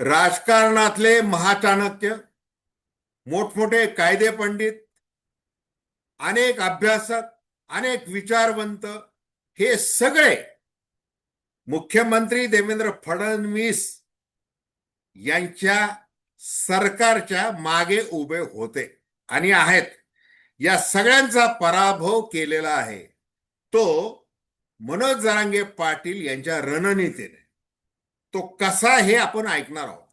राजकारणातले महाचाणक्य मोठमोठे कायदे पंडित अनेक अभ्यासक अनेक विचारवंत हे सगळे मुख्यमंत्री देवेंद्र फडणवीस यांच्या सरकारच्या मागे उभे होते आणि आहेत. या सगळ्यांचा पराभव केलेला आहे. तो मनोज जरांगे पाटील यांच्या रणनीतीने. तो कसा हे आपण ऐकणार आहोत?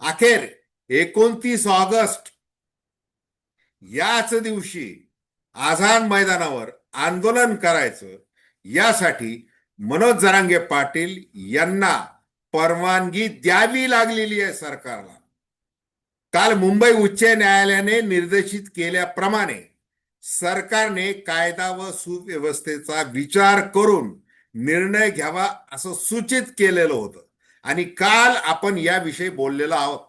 अखेर एकोणतीस ऑगस्ट. याच दिवशी आझाद मैदानावर आंदोलन करायचं यासाठी मनोज जरांगे पाटील यांना परवानगी द्यावी लागलेली आहे सरकारला. काल मुंबई उच्च न्यायालयाने निर्देशित केल्याप्रमाणे सरकारने कायदा व सुव्यवस्थेचा विचार करून निर्णय घ्यावा असं सूचित केलेलं होतं. आणि काल आपण याविषयी बोललेलो आहोत.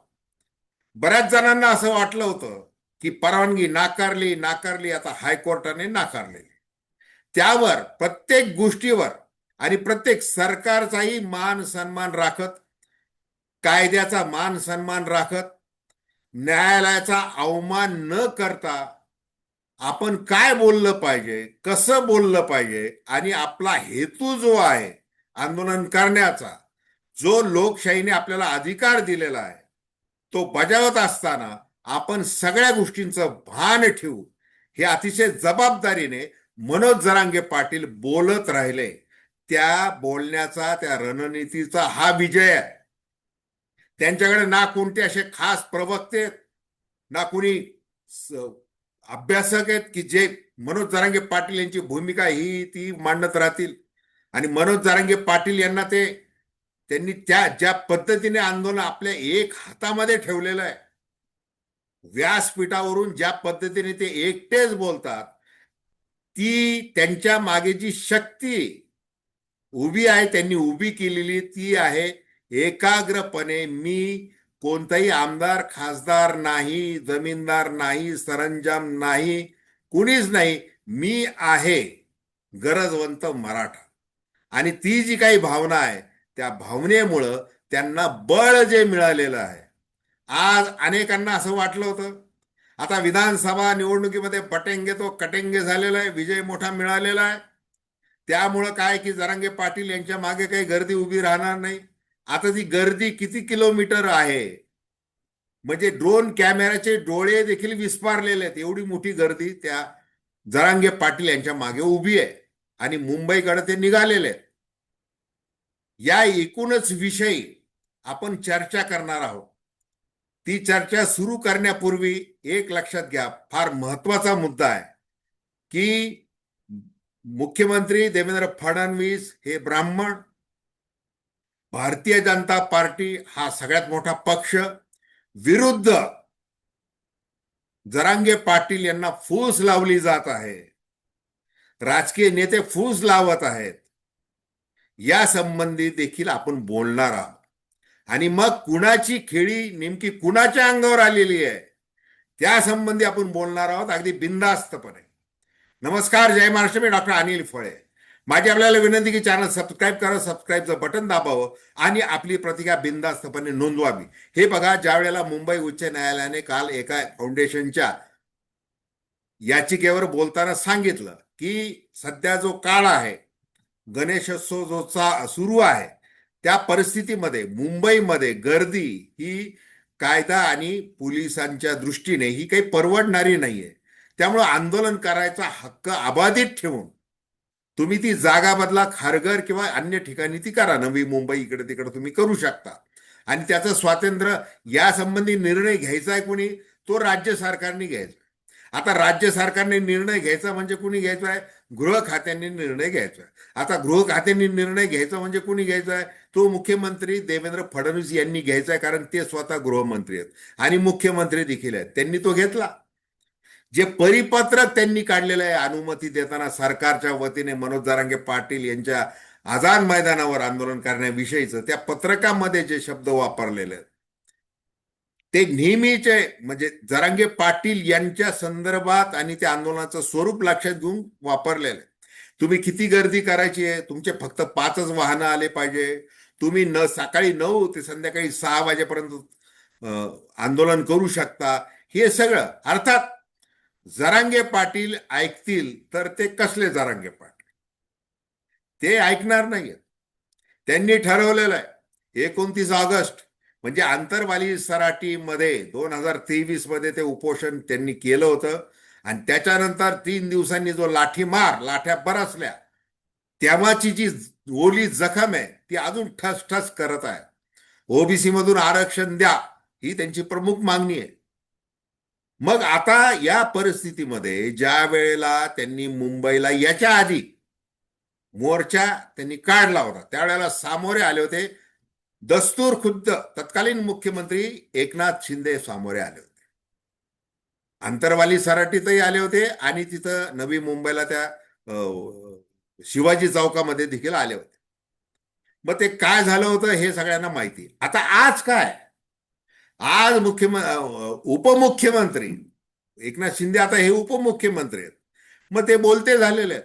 बऱ्याच जणांना असं वाटलं होतं की परवानगी नाकारली नाकारली आता हायकोर्टाने नाकारलेली. त्यावर प्रत्येक गोष्टीवर आणि प्रत्येक सरकारचाही मान सन्मान राखत कायद्याचा मान सन्मान राखत न्यायालयाचा अवमान न करता आपण काय बोललं पाहिजे कसं बोललं पाहिजे आणि आपला हेतू जो आहे आंदोलन करण्याचा जो लोकशाहीने आपल्याला अधिकार दिलेला आहे तो बजावत असताना आपण सगळ्या गोष्टींचं भान ठेवू. हे अतिशय जबाबदारीने मनोज जरांगे पाटील बोलत राहिले. त्या बोलण्याचा त्या रणनीतीचा हा विजय आहे. त्यांच्याकडे ना कोणते असे खास प्रवक्ते ना कोणी अभ्यासक आहेत की जे मनोज जरांगे पाटील यांची भूमिका ही ती मांडत राहतील. आणि मनोज जरांगे पाटील यांना ते त्यांनी त्या ज्या पद्धतीने आंदोलन आपल्या एक हातामध्ये ठेवलेलं आहे व्यासपीठावरून ज्या पद्धतीने ते एकटेच बोलतात ती त्यांच्या मागे जी शक्ती उभी आहे त्यांनी उभी केलेली ती आहे एकाग्रपणे मी कोणताही आमदार खासदार नाही जमीनदार नाही सरंजाम नाही कुणीच नाही. मी आहे गरजवंत मराठा. आणि ती जी काही भावना आहे त्या भावनेमुळं त्यांना बळ जे मिळालेलं आहे. आज अनेकांना असं वाटलं होतं. आता विधानसभा निवडणुकीमध्ये पटेंगे तो कटेंगे झालेला आहे विजय मोठा मिळालेला आहे. त्यामुळं काय की जरांगे पाटील यांच्या मागे काही गर्दी उभी राहणार नाही. आता ती गर्दी किती किलोमीटर आहे? म्हणजे ड्रोन कॅमेऱ्याचे डोळे देखील विस्पारलेले आहेत. एवढी मोठी गर्दी त्या जरांगे पाटील यांच्या मागे उभी आहे आणि मुंबईकडे ते निघालेले आहेत. या एकूणच विषयी आपण चर्चा करणार आहोत. ती चर्चा सुरू करण्यापूर्वी एक लक्षात घ्या फार महत्त्वाचा मुद्दा आहे की मुख्यमंत्री देवेंद्र फडणवीस हे ब्राह्मण भारतीय जनता पार्टी हा सगळ्यात मोठा पक्ष. विरुद्ध जरांगे पाटील यांना फूस लावली जात आहे. राजकीय नेते फूस लावत आहेत. या संबंधी देखील आपण बोलणार आहोत. आणि मग कुणाची खेळी नेमकी कुणाच्या अंगावर आलेली आहे त्या संबंधी आपण बोलणार आहोत. अगदी बिंदास्तपणे नमस्कार जय महाराष्ट्र. मी डॉक्टर अनिल फळे. माझी आपल्याला विनंती की चॅनल सबस्क्राईब करा सबस्क्राईबचं बटन दाबावं आणि आपली प्रतिक्रिया बिंदास्तपणे नोंदवावी. हे बघा ज्या वेळेला मुंबई उच्च न्यायालयाने काल एका फाउंडेशनच्या याचिकेवर बोलताना सांगितलं की सध्या जो काळ आहे गणेशोत्सव जो सुरू आहे त्या परिस्थितीमध्ये मुंबईमध्ये गर्दी ही कायदा आणि पोलिसांच्या दृष्टीने ही काही परवडणारी नाहीये. त्यामुळे आंदोलन करायचा हक्क अबाधित ठेवून तुम्ही ती जागा बदला खारघर किंवा अन्य ठिकाणी ती करा. नवी मुंबई इकडे तिकडे तुम्ही करू शकता. आणि त्याचं स्वातंत्र्य या संबंधी निर्णय घ्यायचा आहे कुणी? तो राज्य सरकारने घ्यायचा. आता राज्य सरकारने निर्णय घ्यायचा म्हणजे कुणी घ्यायचा आहे? गृह खात्याने निर्णय घ्यायचा आहे. आता गृह खात्याने निर्णय घ्यायचा म्हणजे कुणी घ्यायचा आहे? तो मुख्यमंत्री देवेंद्र फडणवीस यांनी घ्यायचा आहे कारण ते स्वतः गृहमंत्री आहेत. आणि मुख्यमंत्री देखील आहेत. त्यांनी तो घेतला. जे परिपत्रक त्यांनी काढलेलं आहे अनुमती देताना सरकारच्या वतीने मनोज जारांगे पाटील यांच्या आझाद मैदानावर आंदोलन करण्याविषयीचं त्या पत्रकामध्ये जे शब्द वापरलेले ते नेहमीचे म्हणजे जरांगे पाटील यांच्या संदर्भात आणि त्या आंदोलनाचं स्वरूप लक्षात घेऊन वापरलेलं तुम्ही किती गर्दी करायची आहे? तुमचे फक्त पाचच वाहनं आले पाहिजे. तुम्ही न सकाळी नऊ ते संध्याकाळी सहा वाजेपर्यंत आंदोलन करू शकता. हे सगळं अर्थात जरांगे पाटील ऐकतील तर ते कसले जरांगे पाटील? ते ऐकणार नाहीयेत. त्यांनी ठरवलेलं आहे एकोणतीस ऑगस्ट म्हणजे आंतरवाली सराटीमध्ये दोन हजार तेवीसमध्ये ते उपोषण त्यांनी केलं होतं. आणि त्याच्यानंतर तीन दिवसांनी जो लाठीमार लाठ्या बरसल्या तेव्हाची जी ओली जखम आहे ती अजून ठस ठस करत आहे. ओबीसी मधून आरक्षण द्या ही त्यांची प्रमुख मागणी आहे. मग आता या परिस्थितीमध्ये ज्या वेळेला त्यांनी मुंबईला याच्या आधी मोर्चा त्यांनी काढला होता त्यावेळेला सामोरे आले होते. दस्तूर खुद्द तत्कालीन मुख्यमंत्री एकनाथ शिंदे सामोरे आले होते. आंतरवाली सराटीतही आले होते आणि तिथं नवी मुंबईला त्या अं, शिवाजी चौकामध्ये देखील आले होते. मग ते काय झालं होतं हे सगळ्यांना माहिती. आता आज काय? आज मुख्यमंत्री उपमुख्यमंत्री एकनाथ शिंदे आता हे उपमुख्यमंत्री आहेत. मग ते बोलते झालेले आहेत.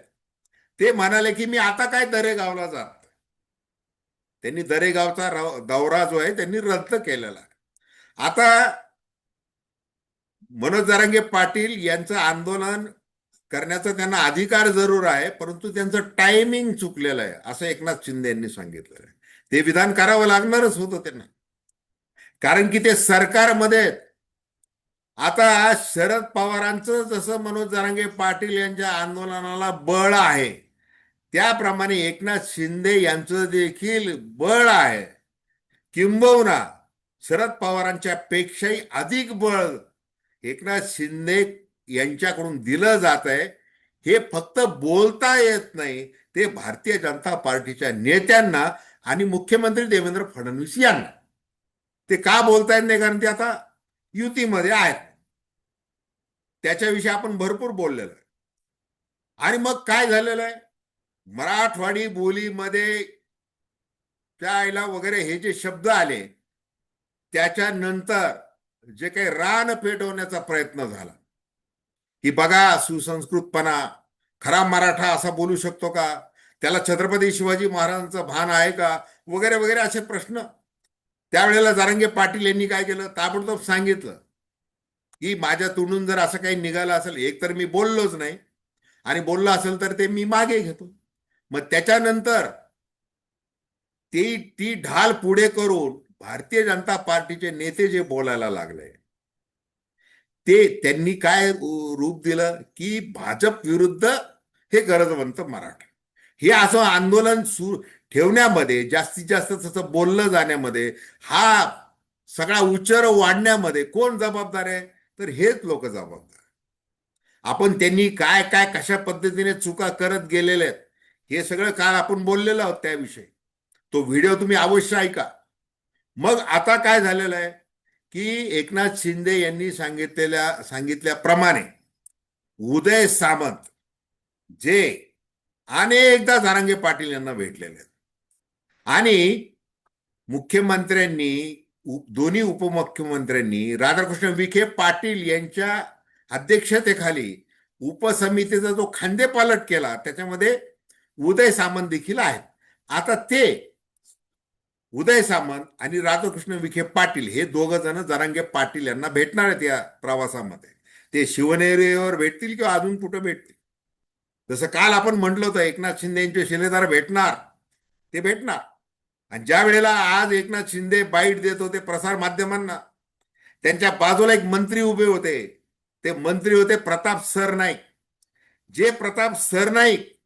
ते म्हणाले की मी आता काय दरेगावला जात? त्यांनी दरेगावचा दौरा जो आहे त्यांनी रद्द केलेला आहे. आता मनोज जरांगे पाटील यांचं आंदोलन करण्याचा त्यांना अधिकार जरूर आहे परंतु त्यांचं टायमिंग चुकलेलं आहे असं एकनाथ शिंदे यांनी सांगितलं आहे. ते विधान करावं लागणारच होतं त्यांना. कारण की ते सरकारमध्ये आता शरद पवारांचं जसं मनोज जरांगे पाटील यांच्या आंदोलनाला बळ आहे त्याप्रमाणे एकनाथ शिंदे यांचं देखील बळ आहे. किंबहुना शरद पवारांच्या पेक्षाही अधिक बळ एकनाथ शिंदे यांच्याकडून दिलं जात आहे. हे फक्त बोलता येत नाही ते भारतीय जनता पार्टीच्या नेत्यांना आणि मुख्यमंत्री देवेंद्र फडणवीस यांना. ते का बोलता येत नाही? कारण ते आता युतीमध्ये आहेत. त्याच्याविषयी आपण भरपूर बोललेलो आहे. आणि मग काय झालेलं आहे? मराठवाडी बोलीमध्ये त्याला वगैरे हे जे शब्द आले त्याच्यानंतर जे काही रान पेटवण्याचा प्रयत्न झाला. की बघा सुसंस्कृतपणा खरा मराठा असा बोलू शकतो का? त्याला छत्रपती शिवाजी महाराजांचं भान आहे का? वगैरे वगैरे असे प्रश्न त्यावेळेला जारंगे पाटील यांनी काय केलं? ताबडतोब सांगितलं की माझ्या तोंडून जर असं काही निघालं असेल एक तर मी बोललोच नाही आणि बोललो असेल तर ते मी मागे घेतो. मग त्याच्यानंतर ती ती ढाल पुढे करून भारतीय जनता पार्टीचे नेते जे बोलायला लागले ते त्यांनी काय रूप दिलं? की भाजप विरुद्ध हे गरजवंत मराठा. हे असं आंदोलन सुरू ठेवण्यामध्ये जास्तीत जास्त तसं बोललं जाण्यामध्ये हा सगळा उच्चार वाढण्यामध्ये कोण जबाबदार आहे? तर हेच लोक जबाबदार आपण त्यांनी काय काय कशा पद्धतीने चुका करत गेलेले आहेत हे सगळं काल आपण बोललेलं आहोत त्याविषयी. तो व्हिडिओ तुम्ही अवश्य ऐका. मग आता काय झालेलं आहे की एकनाथ शिंदे यांनी सांगितलेल्या सांगितल्याप्रमाणे उदय सामंत जे अनेकदा जारांगे पाटील यांना भेटलेले आहेत. आणि मुख्यमंत्र्यांनी दोन्ही उपमुख्यमंत्र्यांनी राधाकृष्ण विखे पाटील यांच्या अध्यक्षतेखाली उपसमितीचा जो खांदेपालट केला त्याच्यामध्ये उदय सामंत देखील आहेत. आता ते उदय सामंत आणि राधाकृष्ण विखे पाटील हे दोघ जण जरांगे पाटील यांना भेटणार आहेत या प्रवासामध्ये. ते शिवनेरीवर भेटतील किंवा अजून कुठं भेटतील? जसं काल आपण म्हटलं होतं एकनाथ शिंदे यांचे शिलेदार भेटणार ते भेटणार. आणि ज्या वेळेला आज एकनाथ शिंदे बाईट देत होते प्रसार माध्यमांना त्यांच्या बाजूला एक मंत्री उभे होते. ते मंत्री होते प्रताप सरनाईक. जे प्रताप सरनाईक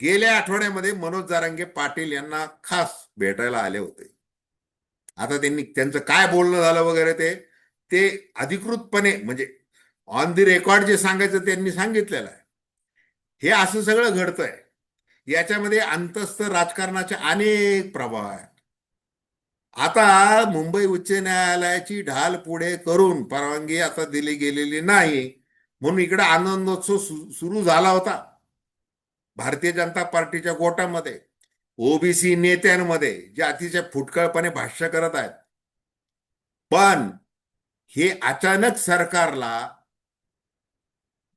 गेल्या आठवड्यामध्ये मनोज जारांगे पाटील यांना खास भेटायला आले होते. आता त्यांनी त्यांचं काय बोलणं झालं वगैरे ते ते अधिकृतपणे म्हणजे ऑन दी रेकॉर्ड जे सांगायचं त्यांनी सांगितलेलं आहे. हे असं सगळं घडतंय. याच्यामध्ये अंतस्थ राजकारणाचे अनेक प्रभाव आहेत. आता मुंबई उच्च न्यायालयाची ढाल पुढे करून परवानगी आता दिली गेलेली नाही. म्हणून इकडे आनंदोत्सव सुरू झाला होता. भारतीय जनता पार्टीच्या गोटामध्ये ओबीसी नेत्यांमध्ये जे अतिशय फुटकळपणे भाष्य करत आहेत. पण हे अचानक सरकारला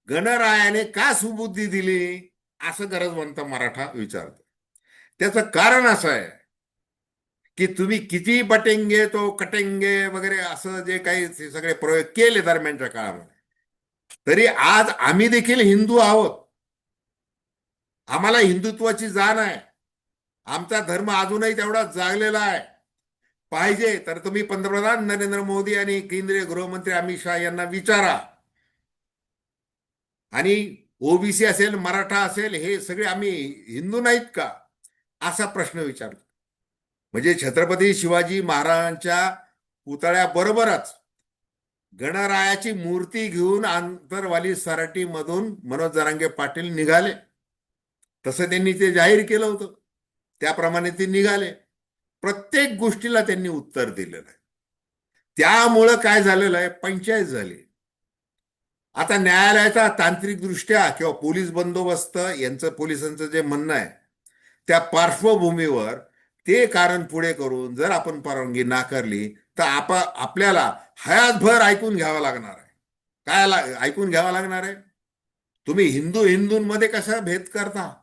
गणरायाने का सुबुद्धी दिली? असं गरजवंत मराठा विचारतो त्याचं कारण असं आहे की तुम्ही किती बटेंगे तो कटेंगे वगैरे असं जे काही सगळे प्रयोग केले दरम्यानच्या काळामध्ये तरी आज आम्ही देखील हिंदू आहोत. आम्हाला हिंदुत्वाची जाण आहे. आमचा धर्म अजूनही तेवढा जागलेला आहे. पाहिजे तर तुम्ही पंतप्रधान नरेंद्र मोदी आणि केंद्रीय गृहमंत्री अमित शहा यांना विचारा. आणि ओबीसी असेल मराठा असेल हे सगळे आम्ही हिंदू नाहीत का? असा प्रश्न विचारला म्हणजे छत्रपती शिवाजी महाराजांच्या पुतळ्याबरोबरच गणरायाची मूर्ती घेऊन आंतरवाली सराटीमधून मनोज जरांगे पाटील निघाले. तसं त्यांनी ते जाहीर केलं होतं. त्याप्रमाणे ते निघाले. प्रत्येक गोष्टीला त्यांनी उत्तर दिलेलं आहे. त्यामुळं काय झालेलं आहे? पंचायत झाली. आता न्यायालयाचा तांत्रिकदृष्ट्या किंवा पोलीस बंदोबस्त यांचं पोलिसांचं जे म्हणणं आहे त्या पार्श्वभूमीवर ते कारण पुढे करून जर आपण परवानगी नाकारली तर आप आपल्याला हयातभर ऐकून घ्यावं लागणार आहे. काय ला- ऐकून घ्यावं लागणार आहे? तुम्ही हिंदू हिंदूंमध्ये कसा भेद करता?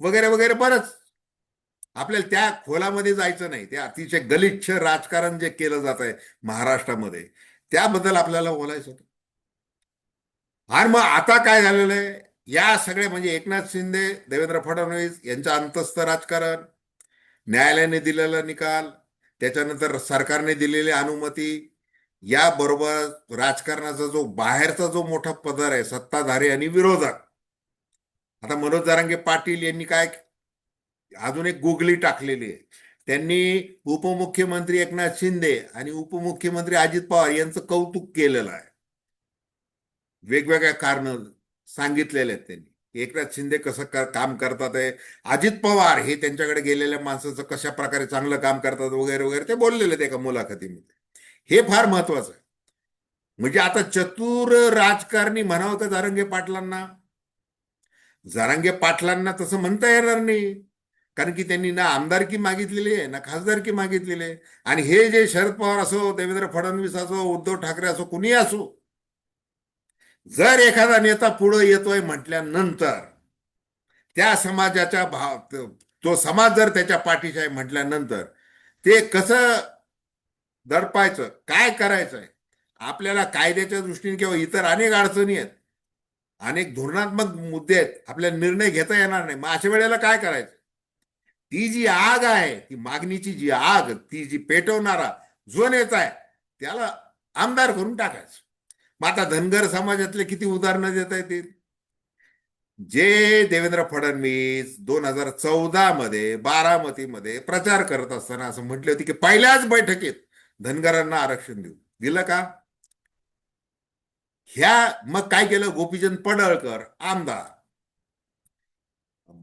वगैरे वगैरे बरंच. आपल्याला त्या खोलामध्ये जायचं नाही. ते अतिशय गलिच्छ राजकारण जे केलं जात आहे महाराष्ट्रामध्ये त्याबद्दल आपल्याला बोलायचं होतं. आर मग आता काय झालेलं आहे? या सगळे म्हणजे एकनाथ शिंदे देवेंद्र फडणवीस यांचं अंतस्थ राजकारण. न्यायालयाने दिलेला निकाल त्याच्यानंतर सरकारने दिलेली अनुमती. याबरोबर राजकारणाचा जो बाहेरचा जो मोठा पदर आहे सत्ताधारी आणि विरोधक. आता मनोज जारांगे पाटील यांनी काय अजून एक गुगली टाकलेली आहे. त्यांनी उपमुख्यमंत्री एकनाथ शिंदे आणि उपमुख्यमंत्री अजित पवार यांचं कौतुक केलेलं आहे. वेगवेगळ्या कारण सांगितलेले आहेत त्यांनी. एकनाथ शिंदे कसं कर, काम करतात आहे अजित पवार हे त्यांच्याकडे गेलेल्या माणसाचं कशा प्रकारे चांगलं काम करतात वगैरे वगैरे ते बोललेले आहेत एका मुलाखतीमध्ये. हे फार महत्वाचं आहे. म्हणजे आता चतुर राजकारणी म्हणावं का जारंगे पाटलांना. जारांगे पाटलांना तसं म्हणता येणार नाही. कारण की त्यांनी ना आमदारकी मागितलेली आहे ना खासदारकी मागितलेली आहे. आणि हे जे शरद पवार असो देवेंद्र फडणवीस असो उद्धव ठाकरे असो कुणी असो जर एखादा नेता पुढे येतोय म्हटल्यानंतर त्या समाजाच्या भाव तो समाज जर त्याच्या पाठीशी आहे म्हटल्यानंतर ते कसं दडपायचं काय करायचंय? आपल्याला कायद्याच्या दृष्टीने किंवा इतर अनेक अडचणी आहेत. अनेक धोरणात्मक मुद्दे आहेत. आपल्याला निर्णय घेता येणार नाही. मग अशा वेळेला काय करायचं? ती जी आग आहे ती मागणीची जी आग ती जी पेटवणारा जो नेता आहे त्याला आमदार करून टाकायचं. मग आता धनगर समाजातले किती उदाहरणं देता येतील? जे देवेंद्र फडणवीस दोन हजार चौदा मध्ये बारामतीमध्ये प्रचार करत असताना असं म्हटले होते की पहिल्याच बैठकीत धनगरांना आरक्षण देऊ. दिलं का? ह्या मग काय केलं? गोपीचंद पडळकर आमदार.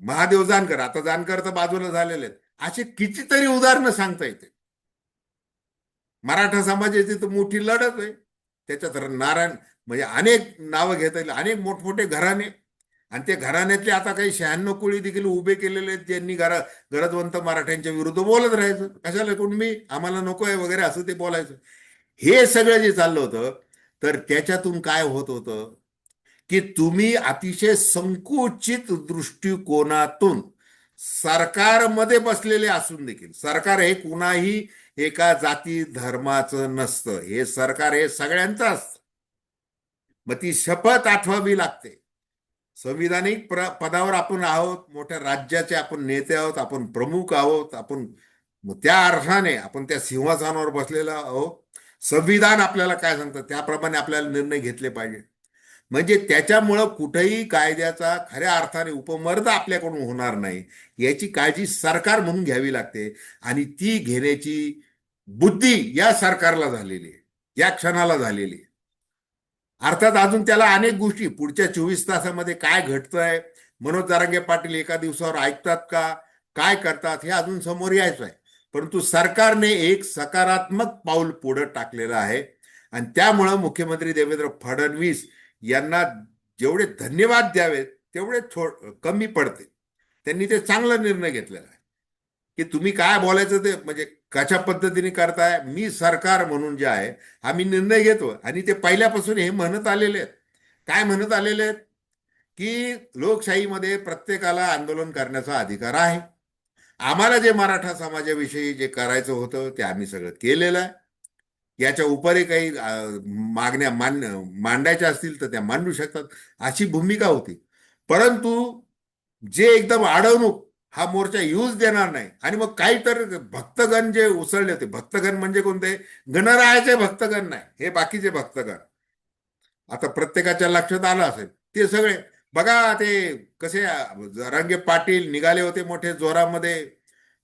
महादेव जानकर आता जानकर तर बाजूला झालेले आहेत. असे कितीतरी उदाहरणं सांगता येते. मराठा समाजाची तर मोठी लढत आहे. त्याच्यात नारायण म्हणजे अनेक नावं घेता येईल अनेक मोठमोठे घराणे. आणि ते घराण्यातले आता काही शहाण्णव कोळी देखील उभे केलेले आहेत ज्यांनी घरा गरजवंत मराठ्यांच्या विरुद्ध बोलत राहायचं. कशाला कोण मी आम्हाला नको आहे वगैरे असं ते बोलायचं. हे सगळं जे चाललं होतं तर त्याच्यातून काय होत होतं? की तुम्ही अतिशय संकुचित दृष्टिकोनातून सरकारमध्ये बसलेले असून देखील सरकार हे कुणाही एका जाती धर्माचं नसतं. हे सरकार हे सगळ्यांचं असतं मग ती शपथ आठवावी लागते. संविधानिक प्र पदावर आपण आहोत मोठ्या राज्याचे आपण नेते आहोत आपण प्रमुख आहोत आपण त्या अर्थाने आपण त्या सिंहासनावर बसलेला आहोत. संविधान आपल्याला काय सांगतं? त्याप्रमाणे आपल्याला निर्णय घेतले पाहिजे. म्हणजे त्याच्यामुळं कुठेही कायद्याचा खऱ्या अर्थाने उपमर्द आपल्याकडून होणार नाही. याची काळजी सरकार म्हणून घ्यावी लागते. आणि ती घेण्याची बुद्धी या सरकारला झालेली आहे या क्षणाला झालेली आहे. अर्थात अजून त्याला अनेक गोष्टी पुढच्या चोवीस तासामध्ये काय घडतंय मनोज जारांगे पाटील एका दिवसावर ऐकतात का काय करतात हे अजून समोर यायचं आहे. परंतु सरकारने एक सकारात्मक पाऊल पुढे टाकलेलं आहे आणि त्यामुळं मुख्यमंत्री देवेंद्र फडणवीस यांना जेवढे धन्यवाद द्यावेत तेवढे थोड कमी पडते. त्यांनी ते चांगला निर्णय घेतलेला आहे. की तुम्ही काय बोलायचं ते म्हणजे कशा पद्धतीने करताय मी सरकार म्हणून जे आहे आम्ही निर्णय घेतो. आणि ते पहिल्यापासून हे म्हणत आलेले आहेत. काय म्हणत आलेले आहेत? की लोकशाहीमध्ये प्रत्येकाला आंदोलन करण्याचा अधिकार आहे. आम्हाला जे मराठा समाजाविषयी जे करायचं होतं ते आम्ही सगळं केलेलं आहे. याच्या उपरी काही मागण्या मान मांडायच्या असतील तर त्या मांडू शकतात. अशी भूमिका होती. परंतु जे एकदम अडवणूक हा मोर्चा यूज देणार नाही. आणि मग काही तर भक्तगण जे उसळले होते भक्तगण म्हणजे कोणते? गणरायाचे भक्तगण नाही हे बाकीचे भक्तगण. आता प्रत्येकाच्या लक्षात आलं असेल ते सगळे बघा ते कसे रंगे पाटील निघाले होते मोठे जोरामध्ये.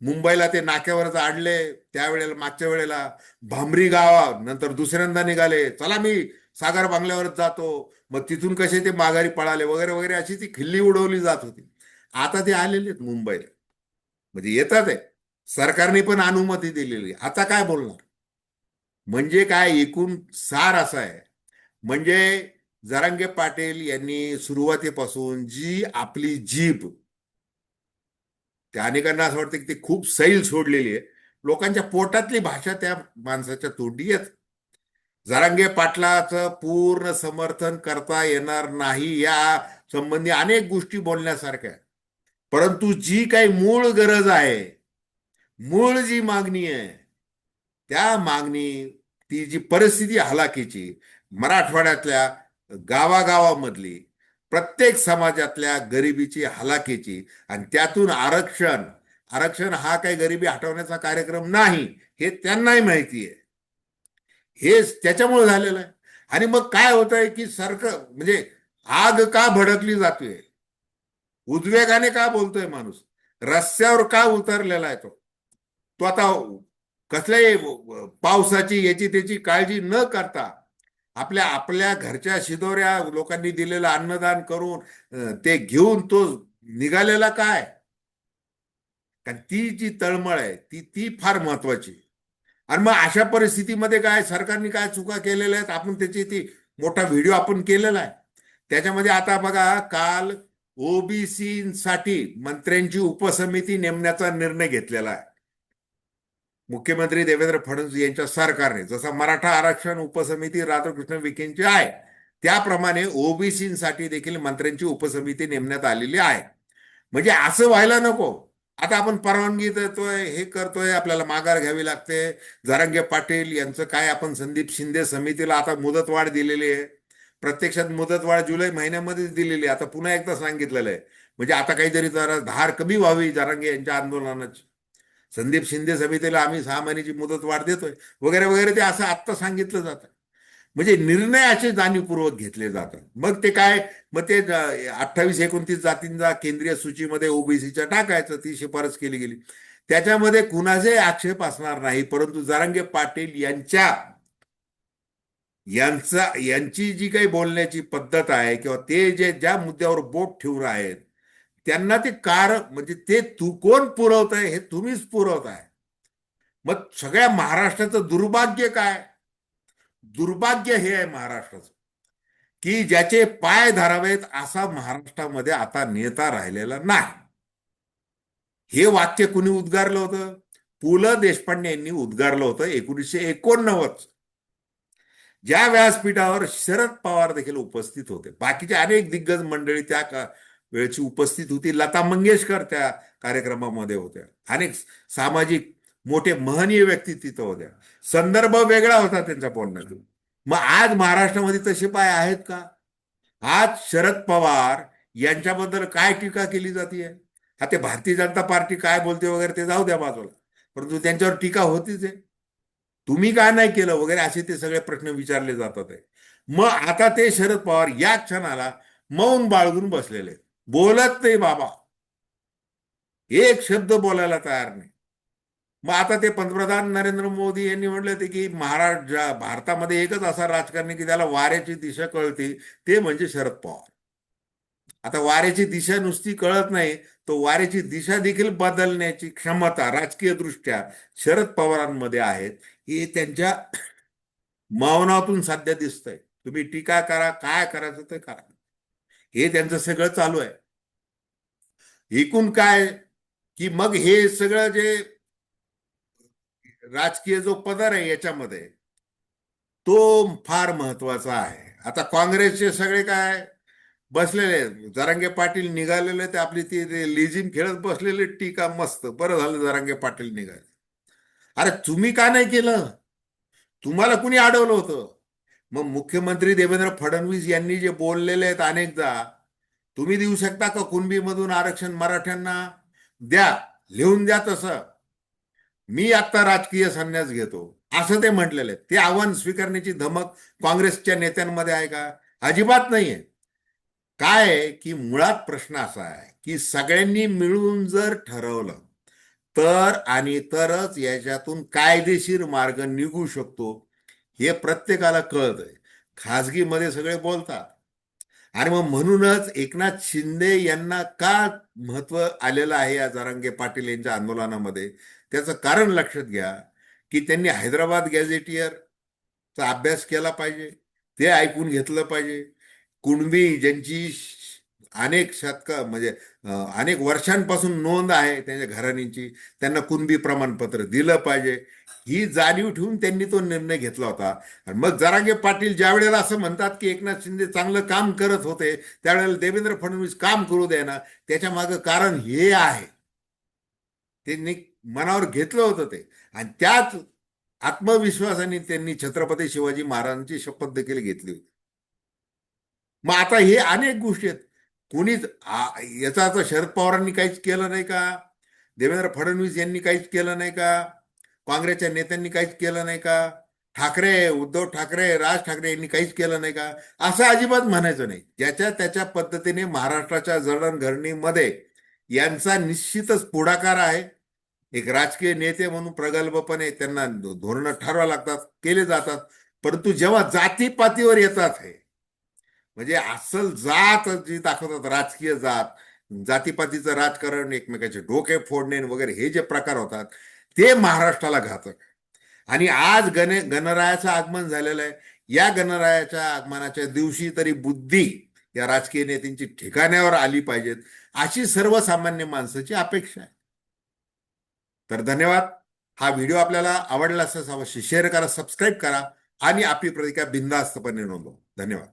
मुंबईला ते नाक्यावर आडले त्यावेळेला मागच्या वेळेला भांबरी गावा नंतर दुसऱ्यांदा निघाले. चला मी सागर बांगल्यावरच जातो. मग तिथून कसे ते माघारी पळाले वगैरे वगैरे अशी ती खिल्ली उडवली जात होती. आता ते आलेले आहेत मुंबईला. म्हणजे येतात आहे. सरकारने पण अनुमती दिलेली. आहे. आता काय बोलणार? म्हणजे काय एकूण सार असा आहे. म्हणजे जरांगे पाटील यांनी सुरुवातीपासून जी आपली जीभ त्या अनेकांना असं वाटतं की ती खूप सैल सोडलेली आहे. लोकांच्या पोटातली भाषा त्या माणसाच्या तोंडी येत जरांगे पाटलाचं पूर्ण समर्थन करता येणार नाही या संबंधी अनेक गोष्टी बोलण्यासारख्या परंतु जी काही मूळ गरज आहे मूळ जी मागणी आहे त्या मागणी ती जी परिस्थिती हलाखीची मराठवाड्यातल्या गावागावामधली प्रत्येक समाजातल्या गरिबीची हलाखीची आणि त्यातून आरक्षण आरक्षण हा काही गरिबी हटवण्याचा कार्यक्रम नाही हे त्यांनाही माहिती आहे. हे त्याच्यामुळे झालेलं आहे. आणि मग काय होत आहे की सरकार म्हणजे आग का भडकली जातोय उद्वेगाने का बोलतोय माणूस? रस्त्यावर का उतरलेला आहे तो? तो आता कसल्याही पावसाची याची त्याची काळजी न करता आपल्या आपल्या घरच्या शिदोऱ्या लोकांनी दिलेलं अन्नदान करून ते घेऊन तो निघालेला काय? कारण ती जी तळमळ आहे ती ती फार महत्वाची आणि मग अशा परिस्थितीमध्ये काय सरकारने काय चुका केलेल्या आहेत? आपण त्याची ती मोठा व्हिडिओ आपण केलेला आहे. त्याच्यामध्ये आता बघा काल ओबीसीसाठी मंत्र्यांची उपसमिती नेमण्याचा निर्णय घेतलेला आहे. मुख्यमंत्री देवेंद्र फडणवीस यांच्या सरकारने जसं मराठा आरक्षण उपसमिती राधाकृष्ण विखेंची आहे त्याप्रमाणे ओबीसीसाठी देखील मंत्र्यांची उपसमिती नेमण्यात आलेली आहे. म्हणजे असं व्हायला नको. आता आपण परवानगी देतोय हे करतोय आपल्याला माघार घ्यावी लागते. जारंगे पाटील यांचं काय आपण संदीप शिंदे समितीला आता मुदतवाढ दिलेली आहे? प्रत्यक्षात मुदतवाढ जुलै महिन्यामध्येच दिलेली आता पुन्हा एकदा सांगितलेलं आहे. म्हणजे आता काहीतरी जरा धार कमी व्हावी जारांगे यांच्या आंदोलनाची. संदीप शिंदे समितीला आम्ही सहा महिन्याची मुदत वाढ देतोय. वगैरे वगैरे ते असं आत्ता सांगितलं जातं. म्हणजे निर्णय असे जाणीवपूर्वक घेतले जातात. मग ते काय? मग ते अठ्ठावीस एकोणतीस जातींचा केंद्रीय सूचीमध्ये ओबीसीच्या टाकायचं. ती शिफारस केली गेली. त्याच्यामध्ये कुणाचे आक्षेप असणार नाही. परंतु जारंगे पाटील यांच्या यांचा यांची जी काही बोलण्याची पद्धत आहे किंवा ते जे ज्या मुद्द्यावर बोट ठेवून आहेत त्यांना ते कार म्हणजे ते तू कोण पुरवत आहे हे तुम्हीच पुरवत आहे. मग सगळ्या महाराष्ट्राचं दुर्भाग्य काय? दुर्भाग्य हे आहे महाराष्ट्राचं. की ज्याचे पाय धरावेत असा महाराष्ट्रामध्ये आता नेता राहिलेला नाही. हे वाक्य कुणी उद्गारलं होतं? पु ल देशपांडे यांनी उद्गारलं होतं एकोणीसशे एकोणनव्वद ज्या व्यासपीठावर शरद पवार देखील उपस्थित होते बाकीचे अनेक दिग्गज मंडळी त्या का वेळची उपस्थित होती. लता मंगेशकर त्या कार्यक्रमामध्ये होत्या. अनेक सामाजिक मोठे महनीय व्यक्ती तिथं होत्या. संदर्भ वेगळा होता त्यांच्या बोलण्यातून मग आज महाराष्ट्रामध्ये तसे पाय आहेत का? आज शरद पवार यांच्याबद्दल काय टीका केली जाते हा ते भारतीय जनता पार्टी काय बोलते वगैरे ते जाऊ द्या बाजूला. परंतु त्यांच्यावर टीका होतीच आहे. तुम्ही काय नाही केलं वगैरे असे ते सगळे प्रश्न विचारले जातात आहे. मग आता ते शरद पवार या क्षणाला मौन बाळगून बसलेले बोलत नाही बाबा. एक शब्द बोलायला तयार नाही. मग आता ते पंतप्रधान नरेंद्र मोदी यांनी म्हटलं होते की महाराष्ट्र भारतामध्ये एकच असा राजकारणी की त्याला वाऱ्याची दिशा कळते ते म्हणजे शरद पवार. आता वाऱ्याची दिशा नुसती कळत नाही तो वाऱ्याची दिशा देखील बदलण्याची क्षमता राजकीय दृष्ट्या शरद पवारांमध्ये आहेत हे त्यांच्या मौनातून सध्या दिसतंय. तुम्ही टीका करा काय करायचं ते करा. हे त्यांचं सगळं चालू आहे. एकूण काय की मग हे सगळं जे राजकीय जो पदर आहे याच्यामध्ये तो फार महत्त्वाचा आहे. आता काँग्रेसचे सगळे काय बसलेले जरांगे पाटील निघालेले ते आपली ती लिजिम खेळत बसलेले टीका मस्त. बरं झालं जरांगे पाटील निघाले. अरे तुम्ही का नाही केलं? तुम्हाला कुणी अडवलं होतं? मग मुख्यमंत्री देवेंद्र फडणवीस यांनी जे बोललेले आहेत अनेकदा तुम्ही देऊ शकता का कुणबीमधून आरक्षण मराठ्यांना? द्या लिहून द्या तसं. मी आता राजकीय संन्यास घेतो. असं ते म्हटलेले ते आव्हान स्वीकारण्याची धमक काँग्रेसच्या नेत्यांमध्ये आहे का? अजिबात नाहीये. काय की मुळात प्रश्न असा आहे की सगळ्यांनी मिळून जर ठरवलं तर आणि तरच याच्यातून कायदेशीर मार्ग निघू शकतो हे प्रत्येकाला कळत आहे खाजगीमध्ये सगळे बोलतात. आणि मग म्हणूनच एकनाथ शिंदे यांना का महत्त्व आलेलं आहे या जरांगे पाटील यांच्या आंदोलनामध्ये? त्याचं कारण लक्षात घ्या की त्यांनी हैदराबाद गॅझेटियरचा अभ्यास केला पाहिजे ते ऐकून घेतलं पाहिजे. कुणबी ज्यांची अनेक शतक म्हणजे अनेक वर्षांपासून नोंद आहे त्यांच्या घराण्यांची त्यांना कुणबी प्रमाणपत्र दिलं पाहिजे. ही जाणीव ठेवून त्यांनी तो निर्णय घेतला होता. आणि मग जरांगे पाटील ज्या वेळेला असं म्हणतात की एकनाथ शिंदे चांगलं काम करत होते त्यावेळेला देवेंद्र फडणवीस काम करू दे ना त्याच्या मागं कारण हे आहे. त्यांनी मनावर घेतलं होतं ते. आणि त्याच आत्मविश्वासाने त्यांनी छत्रपती शिवाजी महाराजांची शपथ देखील घेतली होती. मग आता हे अनेक गोष्टी आहेत. कोणीच याचा अर्थ शरद पवारांनी काहीच केलं नाही का? देवेंद्र फडणवीस यांनी काहीच केलं नाही का? काँग्रेसच्या नेत्यांनी काहीच केलं नाही का? ठाकरे उद्धव ठाकरे राज ठाकरे यांनी काहीच केलं नाही का? असं अजिबात म्हणायचं नाही. ज्याच्या त्याच्या पद्धतीने महाराष्ट्राच्या जडणघडणीमध्ये यांचा निश्चितच पुढाकार आहे. एक राजकीय नेते म्हणून प्रगल्भपणे त्यांना धोरणं ठरवा लागतात केले जातात. परंतु जेव्हा जातीपातीवर येतात हे म्हणजे असल जात जी दाखवतात राजकीय जात जातीपातीचं राजकारण एकमेकाचे डोके फोडणे वगैरे हे जे प्रकार होतात ते महाराष्ट्राला घातक. आणि आज गण गणरायाचं आगमन झालेलं आहे. या गणरायाच्या आगमनाच्या दिवशी तरी बुद्धी या राजकीय नेत्यांची ठिकाण्यावर आली पाहिजेत अशी सर्वसामान्य माणसाची अपेक्षा आहे. तर धन्यवाद. हा व्हिडिओ आपल्याला आवडला असल्यास अवश्य शेअर करा सबस्क्राईब करा आणि आपली प्रतिक्रिया बिनधास्तपणे नोंदवा. धन्यवाद.